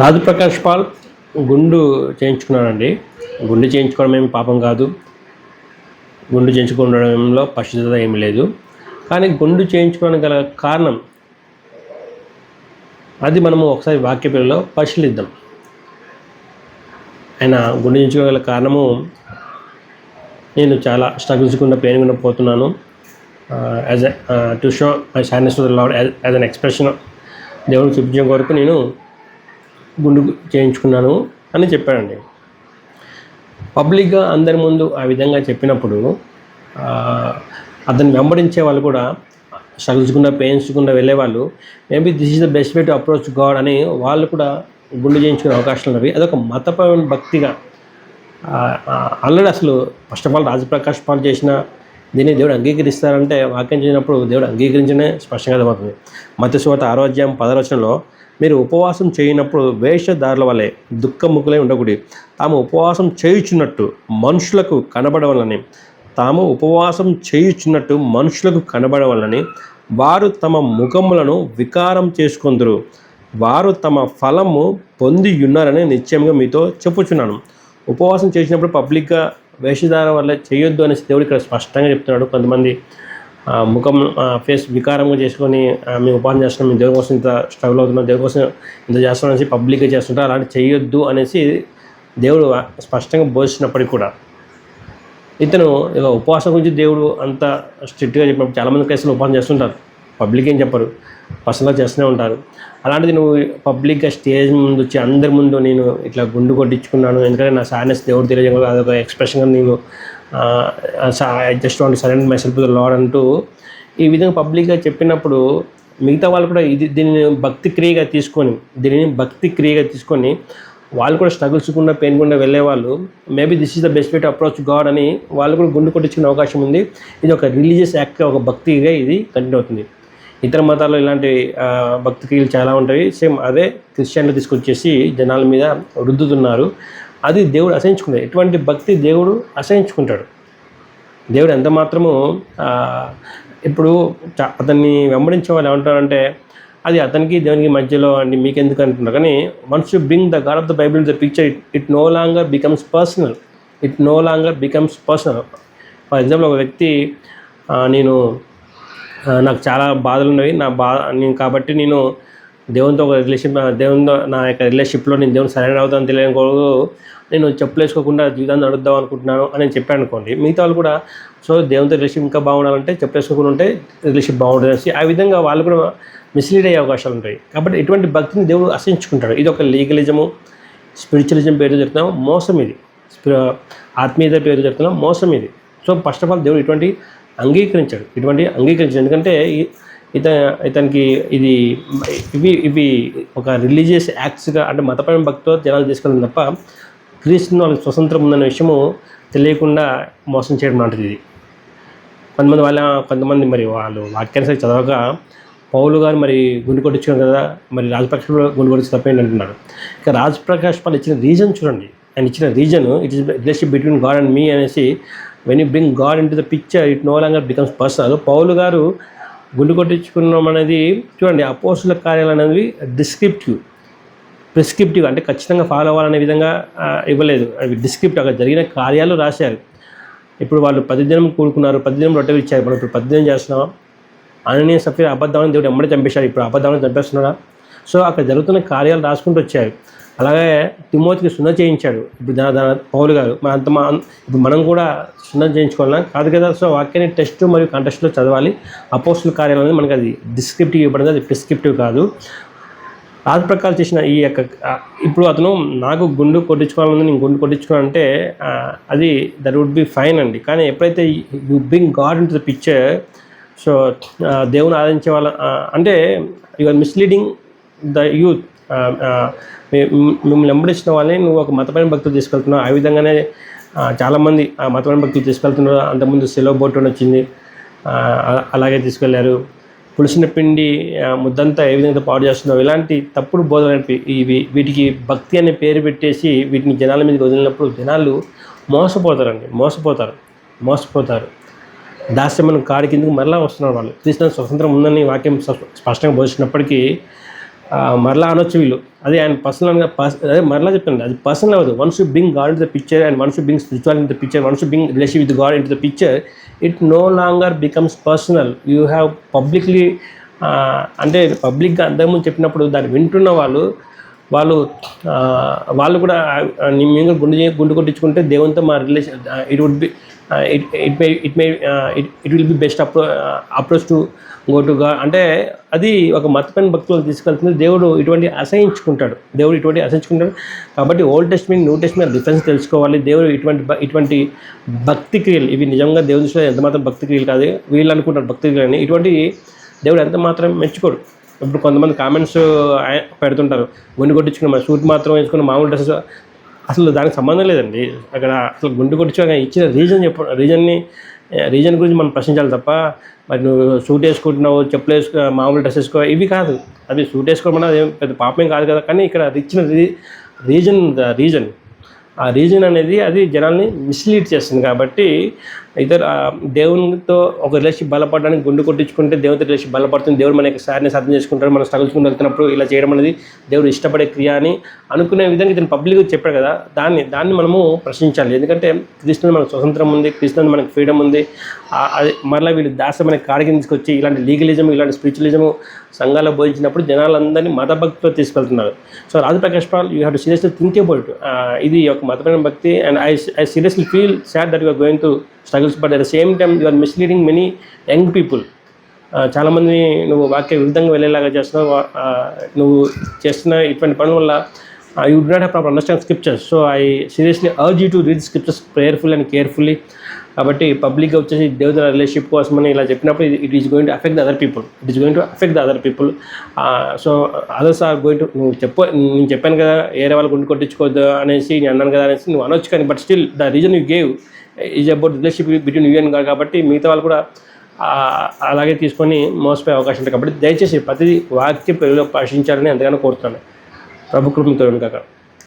రాజు Prakash Paul గుండు చేయించుకున్నానండి గుండు చేయించుకోవడం ఏమి పాపం కాదు. గుండు చేయించుకోవడంలో పశుద్ధత ఏమి లేదు. కానీ గుండు చేయించుకోవడానికి గల కారణం అది మనము ఒకసారి వాక్య పిల్లలో పరిశీలిద్దాం. ఆయన గుండు చేయించుకోగల కారణము నేను చాలా స్ట్రగుల్స్ గుండా పెయిన్ గుండా పోతున్నాను. As to show my sinus lord as an expression దేవుడికి చూపించడం కొరకు నేను గుండు చేయించుకున్నాను అని చెప్పాడండి. పబ్లిక్గా అందరి ముందు ఆ విధంగా చెప్పినప్పుడు అతను అతన్ని వెంబడించే వాళ్ళు కూడా సగించకుండా పెయిన్స్కుండా వెళ్ళేవాళ్ళు. Maybe this is the best way to approach God అని వాళ్ళు కూడా గుండు చేయించుకునే అవకాశాలు ఉన్నవి. అదొక మతపరమైన భక్తిగా ఆల్రెడీ అసలు first of all Rajaprakash Paul చేసిన దీన్ని దేవుడు అంగీకరిస్తారంటే వాక్యం చేసినప్పుడు దేవుడు అంగీకరించనే స్పష్టంగా అర్థమవుతుంది. మత్స్యవాత ఆరోగ్యం పదరచనలో మీరు ఉపవాసం చేయనప్పుడు వేషధారుల వలె దుఃఖముఖులై ఉండకూడదు తాము ఉపవాసం చేయుచున్నట్టు మనుషులకు కనబడవలని తాము ఉపవాసం చేయుచున్నట్టు మనుషులకు కనబడవలని వారు తమ ముఖములను వికారం చేసుకుందరు. వారు తమ ఫలము పొంది ఉన్నారని నిశ్చయంగా మీతో చెప్పుచున్నాను. ఉపవాసం చేసినప్పుడు పబ్లిక్గా వేషధార వల్ల చేయొద్దు అనేసి దేవుడు ఇక్కడ స్పష్టంగా చెప్తున్నాడు కొంతమంది. ముఖం ఫేస్ వికారంగా చేసుకొని మేము ఉపాధి చేస్తున్నాం మేము దేవుడి కోసం ఇంత స్ట్రగుల్ అవుతున్నాం దేవుడి కోసం ఇంత చేస్తున్నాం అనేసి పబ్లిక్గా చేస్తుంటారు. అలాంటి చేయొద్దు అనేసి దేవుడు స్పష్టంగా బోధించినప్పటికీ కూడా. ఇతను ఇక ఉపవాసం గురించి దేవుడు అంత స్ట్రిక్ట్గా చెప్పినప్పుడు చాలామంది కేసులు ఉపవాసం చేస్తుంటారు. పబ్లిక్ ఏం చెప్పరు. పర్సనల్గా చేస్తూనే ఉంటారు. అలాంటిది నువ్వు పబ్లిక్గా స్టేజ్ ముందు వచ్చి అందరి ముందు నేను ఇట్లా గుండు కొట్టించుకున్నాను. ఎందుకంటే నా సాడ్నెస్ దేవుడు తెలియజేయడం అదొక ఎక్స్ప్రెషన్గా నేను just want surrender myself lord అంటూ ఈ విధంగా పబ్లిక్గా చెప్పినప్పుడు మిగతా వాళ్ళు కూడా ఇది దీనిని భక్తి క్రియగా తీసుకొని దీనిని భక్తి క్రియగా తీసుకొని వాళ్ళు కూడా స్ట్రగుల్స్ గుండా పెయిన్ గుండా వెళ్ళేవాళ్ళు maybe this is the best way to approach God అని వాళ్ళు కూడా గుండు కొట్టించుకునే అవకాశం ఉంది. ఇది ఒక రిలీజియస్ యాక్ట్గా ఒక భక్తిగా ఇది కంటిన్యూ అవుతుంది. ఇతర మతాల్లో ఇలాంటి భక్తి క్రియలు చాలా ఉంటాయి. సేమ్ అదే క్రిస్టియన్లు తీసుకొచ్చేసి జనాల మీద రుద్దుతున్నారు. అది దేవుడు అసహించుకుంటాడు. ఎటువంటి భక్తి దేవుడు అసహించుకుంటాడు. దేవుడు ఎంత మాత్రము ఇప్పుడు అతన్ని వెంబడించే వాళ్ళు ఏమంటారంటే అది అతనికి దేవునికి మధ్యలో అండి మీకు ఎందుకు అంటున్నారు. కానీ once you bring the God of the Bible the picture it it no longer becomes personal it no longer becomes personal for example ఒక వ్యక్తి నేను నాకు చాలా బాధలు ఉన్నవి. నా బా నేను కాబట్టి నేను దేవునితో ఒక రిలేషన్ దేవునితో నా యొక్క రిలేషన్షిప్లో నేను దేవుని సరైన అవుతాను తెలియని కొరకు నేను చెప్పులు వేసుకోకుండా జీవితాన్ని నడుద్దాం అనుకుంటున్నాను అని చెప్పాను అనుకోండి. మిగతా వాళ్ళు కూడా సో దేవునితో రిలేషన్ ఇంకా బాగుండాలంటే చెప్పులు వేసుకోకుండా ఉంటే రిలేషన్ బాగుంటుంది అనేసి ఆ విధంగా వాళ్ళు కూడా మిస్లీడ్ అయ్యే అవకాశాలు ఉంటాయి. కాబట్టి ఎటువంటి భక్తిని దేవుడు అసహించుకుంటాడు ఇది ఒక లీగలిజము స్పిరిచువలిజం పేరు చెప్తున్నాం. మోసం ఇది. స్పి- ఆత్మీయత పేరు చెప్తున్నాం. మోసం ఇది. సో ఫస్ట్ ఆఫ్ ఆల్ దేవుడు ఇటువంటి అంగీకరించాడు. ఇటువంటి అంగీకరించాడు. ఎందుకంటే ఇత ఇతనికి ఇది ఇవి ఇవి ఒక రిలీజియస్ యాక్ట్స్గా అంటే మతపరమైన భక్తితో జనాలు తీసుకెళ్ళడం తప్ప క్రీస్తుని వాళ్ళకి స్వతంత్రం ఉందనే విషయము తెలియకుండా మోసం చేయడం లాంటిది ఇది. కొంతమంది వాళ్ళ కొంతమంది మరి వాళ్ళు వాక్యాన్ని సరి చదవక పౌలు గారు మరి గుండు కొట్టించుకున్నారు కదా మరి రాజప్రకాష్ గుండె గుండు కొట్టించి తప్పేంటి అంటున్నారు ఇక రాజప్రకాష్ వాళ్ళు ఇచ్చిన రీజన్ చూడండి. ఆయన ఇచ్చిన reason it is relation between God and me అనేసి when you bring God into the picture it no longer becomes personal Paulu garu గుండు కొట్టించుకున్నాం అనేది చూడండి అపోసుల కార్యాలు అనేది డిస్క్రిప్టివ్ ప్రిస్క్రిప్టివ్ అంటే ఖచ్చితంగా ఫాలో అవ్వాలనే విధంగా ఇవ్వలేదు. అవి డిస్క్రిప్ట్ అక్కడ జరిగిన కార్యాలు రాశారు. ఇప్పుడు వాళ్ళు ప్రతిదినం కూడుకున్నారు ప్రతిదినం రొట్టెలు ఇచ్చారు మనం ఇప్పుడు ప్రతిదినం చేస్తున్నాం. అననీయ సఫీర్ అబద్ధాన్ని దేవుడు ఎమ్మడే చంపేశాడు. ఇప్పుడు అబద్ధాన్ని చంపేస్తున్నాడా? సో అక్కడ జరుగుతున్న కార్యాలు రాసుకుంటూ వచ్చారు. అలాగే తిమోతికి సున్న చేయించాడు. ఇప్పుడు దాని పౌలు గారు. మన అంత మా ఇప్పుడు మనం కూడా సున్న చేయించుకోవాలన్నా కాదు కదా సో వాక్యాన్ని టెస్ట్ మరియు కంటెస్ట్లో చదవాలి. అపోస్టుల కార్యాలయం అనేది మనకి అది డిస్క్రిప్టివ్ ఇవ్వబడింది. అది ప్రిస్క్రిప్టివ్ కాదు. రాజప్రకాష్ చేసిన ఈ యొక్క ఇప్పుడు అతను నాకు గుండు కొట్టించుకోవాలని నేను గుండు కొట్టించుకోవాలంటే అది దట్ వుడ్ బి ఫైన్ అండి. కానీ ఎప్పుడైతే you bring God into the picture so దేవుని ఆరాధించే వాళ్ళ అంటే you are misleading the youth మిమ్మల్ని వెంబడించిన వాళ్ళని నువ్వు ఒక మతపరమైన భక్తులు తీసుకెళ్తున్నావు. ఆ విధంగానే చాలామంది ఆ మతపరమైన భక్తులు తీసుకెళ్తున్నారు. అంతకుముందు సెలవు బోట్ అని వచ్చింది. అలాగే తీసుకెళ్ళారు. పులిసిన పిండి ముద్దంతా ఏ విధంగా పాడు చేస్తున్నావు ఇలాంటి తప్పుడు బోధనలు ఇవి వీటికి భక్తి అనే పేరు పెట్టేసి వీటిని జనాల మీదకి వదిలినప్పుడు జనాలు మోసపోతారండి. మోసపోతారు. మోసపోతారు. దాస్యమైన కాడి కిందకు మరలా వస్తున్నారు వాళ్ళు. తీసిన స్వతంత్రం ఉందని వాక్యం స్పష్టంగా బోధించినప్పటికీ మరలా అనొచ్చు వీళ్ళు. అదే ఆయన పర్సనల్గా పర్స్ అదే మరలా చెప్పండి అది పర్సనల్ అవ్వదు. Once you bring God in the picture and once you bring spiritual in the picture once you bring relation with God in the picture it no longer becomes personal. You have publicly అంటే పబ్లిక్గా అంతకుముందు చెప్పినప్పుడు దాన్ని వింటున్న వాళ్ళు వాళ్ళు వాళ్ళు కూడా ఆ, నీ మీద గుండు గుండు కొట్టించుకుంటే దేవునితో మా relation it would be it it may it may it it will be best appro approach to go అంటే అది ఒక మతపైన భక్తులు తీసుకెళ్తుంది. దేవుడు ఇటువంటి అసహించుకుంటాడు. దేవుడు ఇటువంటి అసహించుకుంటాడు. కాబట్టి ఓల్డ్ టెస్ట్ మీద న్యూ టెస్ట్ మీద డిఫరెన్స్ తెలుసుకోవాలి. దేవుడు ఇటువంటి ఇటువంటి భక్తి క్రియలు ఇవి నిజంగా దేవుని దృష్టిలో ఎంత మాత్రం భక్తి క్రియలు కాదు. వీళ్ళు అనుకుంటారు భక్తి క్రియలు అని ఇటువంటి దేవుడు ఎంత మాత్రం మెచ్చుకోడు. ఇప్పుడు కొంతమంది కామెంట్స్ పెడుతుంటారు. గుండు కొట్టించుకున్న మన సూట్ మాత్రం వేసుకున్న మామూలు డ్రెస్ అసలు దానికి సంబంధం లేదండి. అక్కడ అసలు గుండు కొట్టించుకోగా ఇచ్చిన రీజన్ చెప్ప రీజన్ని రీజన్ గురించి మనం ప్రశ్నించాలి తప్ప మరి నువ్వు సూట్ వేసుకుంటున్నావు చెప్పులు వేసుకో మామూలు డ్రెస్ వేసుకో ఇవి కాదు. అది సూట్ వేసుకోమన్నా అది పెద్ద పాపమేం కాదు కదా కానీ ఇక్కడ ఇచ్చిన రీ రీజన్ రీజన్. ఆ రీజన్ అనేది అది జనాల్ని మిస్లీడ్ చేస్తుంది కాబట్టి ఇద్దరు దేవునితో ఒక రిలేషన్ బలపడడానికి గుండు కొట్టించుకుంటే దేవునితో రిలేషన్ బలపడుతుంది. దేవుడు మన యొక్క సారిని సాధన చేసుకుంటాడు. మనం స్ట్రగుల్స్కుంటూ వెళ్తున్నప్పుడు ఇలా చేయడం అనేది దేవుడు ఇష్టపడే క్రియ అని అనుకునే విధంగా ఇతను పబ్లిక్ చెప్పాడు కదా. దాన్ని దాన్ని మనము ప్రశ్నించాలి. ఎందుకంటే క్రీస్తు మనకు స్వతంత్రం ఉంది క్రీస్తు మనకు ఫ్రీడమ్ ఉంది. అది మరలా వీళ్ళు దాస మనకి కాడికి తీసుకొచ్చి ఇలాంటి లీగలిజం ఇలాంటి స్పిరిచువలిజం సంఘాలు బోధించినప్పుడు జనాలందరినీ మత భక్తితో తీసుకెళ్తున్నారు. So Raju Prakash Paul you have to seriously think about ఇది ఒక మతపరమైన భక్తి. And I I seriously feel sad that you're going to struggles but at the same time you are misleading many young people చాలామంది నువ్వు వాక్య విరుద్ధంగా వెళ్ళేలాగా చేస్తున్నావు నువ్వు చేస్తున్న ఇటువంటి పనుల వల్ల you do not have proper understand scriptures so I seriously urge you to read scriptures prayerful and carefully కాబట్టి పబ్లిక్గా వచ్చేసి దేవుని రిలేషన్షిప్ కోసమని ఇలా చెప్పినప్పుడు it is going to affect the other people it is going to affect the other people so others are going to నువ్వు చెప్పు నేను చెప్పాను కదా ఏరే వాళ్ళు గుండు కొట్టించుకోవద్దు అనేసి నేను అన్నాను కదా అనేసి నువ్వు అనొచ్చు కానీ but still the reason you gave is about relationship between you and God కాబట్టి మిగతా వాళ్ళు కూడా అలాగే తీసుకొని మోసపోయే అవకాశం ఉంటుంది కాబట్టి దయచేసి ప్రతిదీ వాక్య పెరుగులో భాషించాలని ఎంతగానో కోరుతున్నాను. প্রভুক্রমিত কাকা।